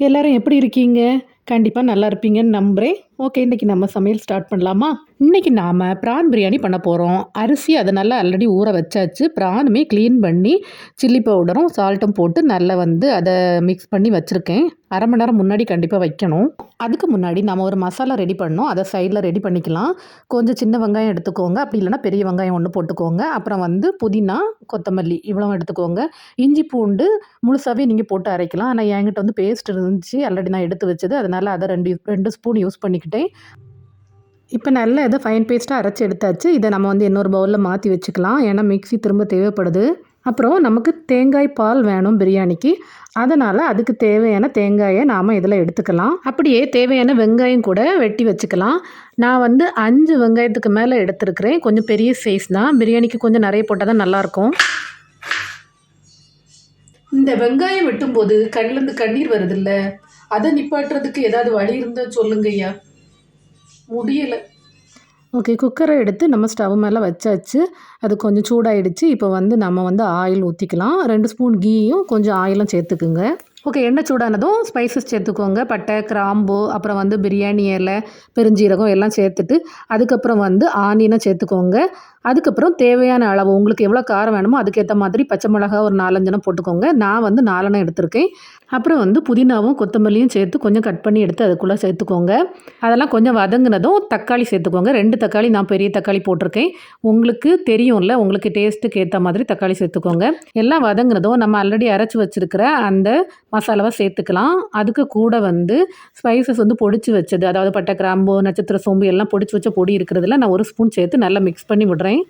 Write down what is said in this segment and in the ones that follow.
எல்லாரும் எப்படி இருக்கீங்க? கண்டிப்பாக நல்லா இருப்பீங்கன்னு நம்புகிறேன் ஓகே இன்றைக்கி நம்ம சமையல் ஸ்டார்ட் பண்ணலாமா? இன்றைக்கி நாம் ப்ரான் பிரியாணி பண்ண போகிறோம் அரிசி அதை நல்லா ஆல்ரெடி ஊற வச்சாச்சு. ப்ரானுமே க்ளீன் பண்ணி சில்லி பவுடரும் சால்ட்டும் போட்டு நல்லா வந்து அதை மிக்ஸ் பண்ணி வச்சுருக்கேன். அரை மணி நேரம் முன்னாடி கண்டிப்பாக வைக்கணும். அதுக்கு முன்னாடி நம்ம ஒரு மசாலா ரெடி பண்ணோம் அதை சைடில் ரெடி பண்ணிக்கலாம். கொஞ்சம் சின்ன வெங்காயம் எடுத்துக்கோங்க. அப்படி இல்லைன்னா பெரிய வெங்காயம் ஒன்று போட்டுக்கோங்க. அப்புறம் வந்து புதினா கொத்தமல்லி இவ்வளோ எடுத்துக்கோங்க. இஞ்சி பூண்டு முழுசாகவே நீங்கள் போட்டு அரைக்கலாம். ஆனால் என்கிட்ட வந்து பேஸ்ட் இருந்துச்சு. ஆல்ரெடி நான் எடுத்து வச்சது. அதனால் அதை ரெண்டு ரெண்டு ஸ்பூன் யூஸ் எடுத்துக்கிட்டேன் இப்போ நல்ல இதை ஃபைன் பேஸ்ட்டாக அரைச்சி எடுத்தாச்சு. இதை நம்ம வந்து இன்னொரு பவுலில் மாற்றி வச்சுக்கலாம். ஏன்னா மிக்ஸி திரும்ப தேவைப்படுது. அப்புறம் நமக்கு தேங்காய் பால் வேணும் பிரியாணிக்கு. அதனால் அதுக்கு தேவையான தேங்காயை நாம் இதில் எடுத்துக்கலாம். அப்படியே தேவையான வெங்காயம் கூட வெட்டி வச்சுக்கலாம். நான் வந்து அஞ்சு வெங்காயத்துக்கு மேலே எடுத்துருக்கிறேன். கொஞ்சம் பெரிய சைஸ் தான். பிரியாணிக்கு கொஞ்சம் நிறைய போட்டால் தான் நல்லாயிருக்கும். இந்த வெங்காயம் வெட்டும்போது கண்ணிலேருந்து கண்ணீர் வருதில்ல? அதை நிப்பாட்டுறதுக்கு ஏதாவது வழி இருந்தால் சொல்லுங்கய்யா. முடியலை. ஓகே குக்கரை எடுத்து நம்ம ஸ்டவ் மேலே வச்சாச்சு. அது கொஞ்சம் சூடாயிடுச்சு. இப்போ வந்து நம்ம வந்து ஆயில் ஊற்றிக்கலாம் ரெண்டு ஸ்பூன் கீயும் கொஞ்சம் ஆயிலும் சேர்த்துக்குங்க. ஓகே எண்ணெய் சூடானதும் ஸ்பைசஸ் சேர்த்துக்கோங்க. பட்டை கிராம்பு அப்புறம் வந்து பிரியாணி இலை பெருஞ்சீரகம் எல்லாம் சேர்த்துட்டு அதுக்கப்புறம் வந்து ஆனியனை சேர்த்துக்கோங்க. அதுக்கப்புறம் தேவையான அளவு உங்களுக்கு எவ்வளோ காரம் வேணுமோ அதுக்கேற்ற மாதிரி பச்சை மிளகா ஒரு நாலஞ்சனம் போட்டுக்கோங்க. நான் வந்து நாலெண்ணம் எடுத்திருக்கேன். அப்புறம் வந்து புதினாவும் கொத்தமல்லியும் சேர்த்து கொஞ்சம் கட் பண்ணி எடுத்து அதுக்குள்ளே சேர்த்துக்கோங்க. அதெல்லாம் கொஞ்சம் வதங்கினதும் தக்காளி சேர்த்துக்கோங்க. ரெண்டு தக்காளி நான் பெரிய தக்காளி போட்டிருக்கேன். உங்களுக்கு தெரியும்ல உங்களுக்கு டேஸ்ட்டுக்கு ஏற்ற மாதிரி தக்காளி சேர்த்துக்கோங்க. எல்லாம் வதங்கினதும் நம்ம ஆல்ரெடி அரைச்சி வச்சுருக்கிற அந்த மசாலாவை சேர்த்துக்கலாம். அதுக்கு கூட வந்து ஸ்பைசஸ் வந்து பொடிச்சு வச்சது. அதாவது பட்டை கிராம்பு நட்சத்திர சோம்பு எல்லாம் பொடிச்சு வச்ச பொடி இருக்கிறதுல நான் ஒரு ஸ்பூன் சேர்த்து நல்லா மிக்ஸ் பண்ணி விடுறேன்.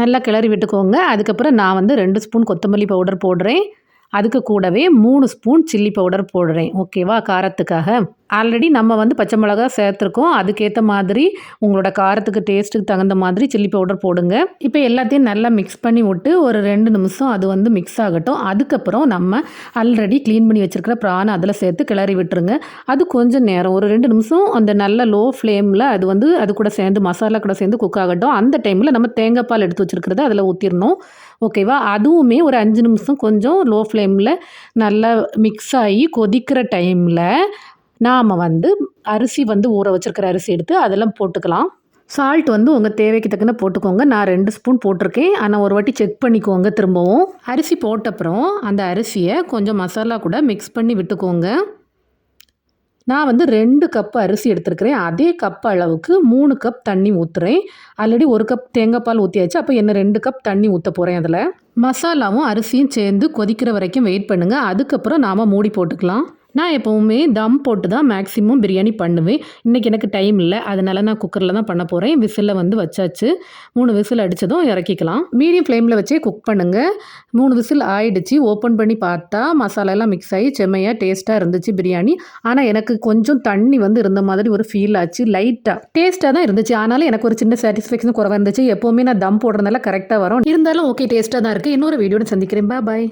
நல்லா கிளறி விட்டுக்கோங்க. அதுக்கப்புறம் நான் வந்து ரெண்டு ஸ்பூன் கொத்தமல்லி பவுடர் போடுறேன். அதுக்கு கூடவே மூணு ஸ்பூன் சில்லி பவுடர் போடுறேன். ஓகேவா? காரத்துக்காக. ஆல்ரெடி நம்ம வந்து பச்சை மிளகா சேர்த்துருக்கோம். அதுக்கேற்ற மாதிரி உங்களோட காரத்துக்கு டேஸ்ட்டுக்கு தகுந்த மாதிரி சில்லி பவுடர் போடுங்க. இப்போ எல்லாத்தையும் நல்லா மிக்ஸ் பண்ணி விட்டு ஒரு ரெண்டு நிமிஷம் அது வந்து மிக்ஸ் ஆகட்டும். அதுக்கப்புறம் நம்ம ஆல்ரெடி க்ளீன் பண்ணி வச்சுருக்கிற பிரானை அதில் சேர்த்து கிளறி விட்டுருங்க. அது கொஞ்சம் நேரம் ஒரு ரெண்டு நிமிஷம் அந்த நல்ல லோ ஃப்ளேமில் அது வந்து அது கூட சேர்ந்து மசாலா கூட சேர்ந்து குக் ஆகட்டும். அந்த டைமில் நம்ம தேங்காய் பால் எடுத்து வச்சுருக்கிறத அதில் ஊற்றிடணும் ஓகேவா? அதுவுமே ஒரு அஞ்சு நிமிஷம் கொஞ்சம் லோ ஃப்ளேமில் நல்லா மிக்ஸ் ஆகி கொதிக்கிற டைமில் நாம் வந்து அரிசி வந்து ஊற வச்சுருக்கிற அரிசி எடுத்து அதெல்லாம் போட்டுக்கலாம். சால்ட் வந்து உங்கள் தேவைக்கு தக்கன போட்டுக்கோங்க. நான் ரெண்டு ஸ்பூன் போட்டிருக்கேன். ஆனால் ஒரு வாட்டி செக் பண்ணிக்கோங்க திரும்பவும். அரிசி போட்டப்புறம் அந்த அரிசியை கொஞ்சம் மசாலா கூட மிக்ஸ் பண்ணி விட்டுக்கோங்க. நான் வந்து ரெண்டு கப் அரிசி எடுத்துருக்கிறேன். அதே கப் அளவுக்கு மூணு கப் தண்ணி ஊற்றுறேன் ஆல்ரெடி ஒரு கப் தேங்காய் பால் ஊற்றியாச்சு அப்போ என்ன ரெண்டு கப் தண்ணி ஊற்ற போகிறேன் அதில். மசாலாவும் அரிசியும் சேர்ந்து கொதிக்கிற வரைக்கும் வெயிட் பண்ணுங்கள் அதுக்கப்புறம் நாம் மூடி போட்டுக்கலாம். நான் எப்போவுமே தம் போட்டு தான் மேக்ஸிமம் பிரியாணி பண்ணுவேன். இன்றைக்கி எனக்கு டைம் இல்லை. அதனால் நான் குக்கரில் தான் பண்ண போகிறேன் விசிலில் வந்து வச்சாச்சு. மூணு விசில் அடித்ததும் இறக்கிக்கலாம். மீடியம் ஃப்ளேமில் வச்சே குக் பண்ணுங்கள் மூணு விசில் ஆயிடுச்சு. ஓப்பன் பண்ணி பார்த்தா மசாலாலாம் மிக்ஸ் ஆகி செம்மையாக டேஸ்ட்டாக இருந்துச்சு பிரியாணி. ஆனால் எனக்கு கொஞ்சம் தண்ணி வந்து இருந்த மாதிரி ஒரு ஃபீல் ஆச்சு. லைட்டாக டேஸ்ட்டாக தான் இருந்துச்சு. ஆனாலும் எனக்கு ஒரு சின்ன சாட்டிஸ்ஃபேக்ஷன் குறைவாக இருந்துச்சு. எப்போவுமே நான் தம் போடுறதுனால கரெக்டாக வரும். இருந்தாலும் ஓகே டேஸ்ட்டாக தான் இருக்குது இன்னொரு வீடியோட சந்திக்கிறேன். பாய்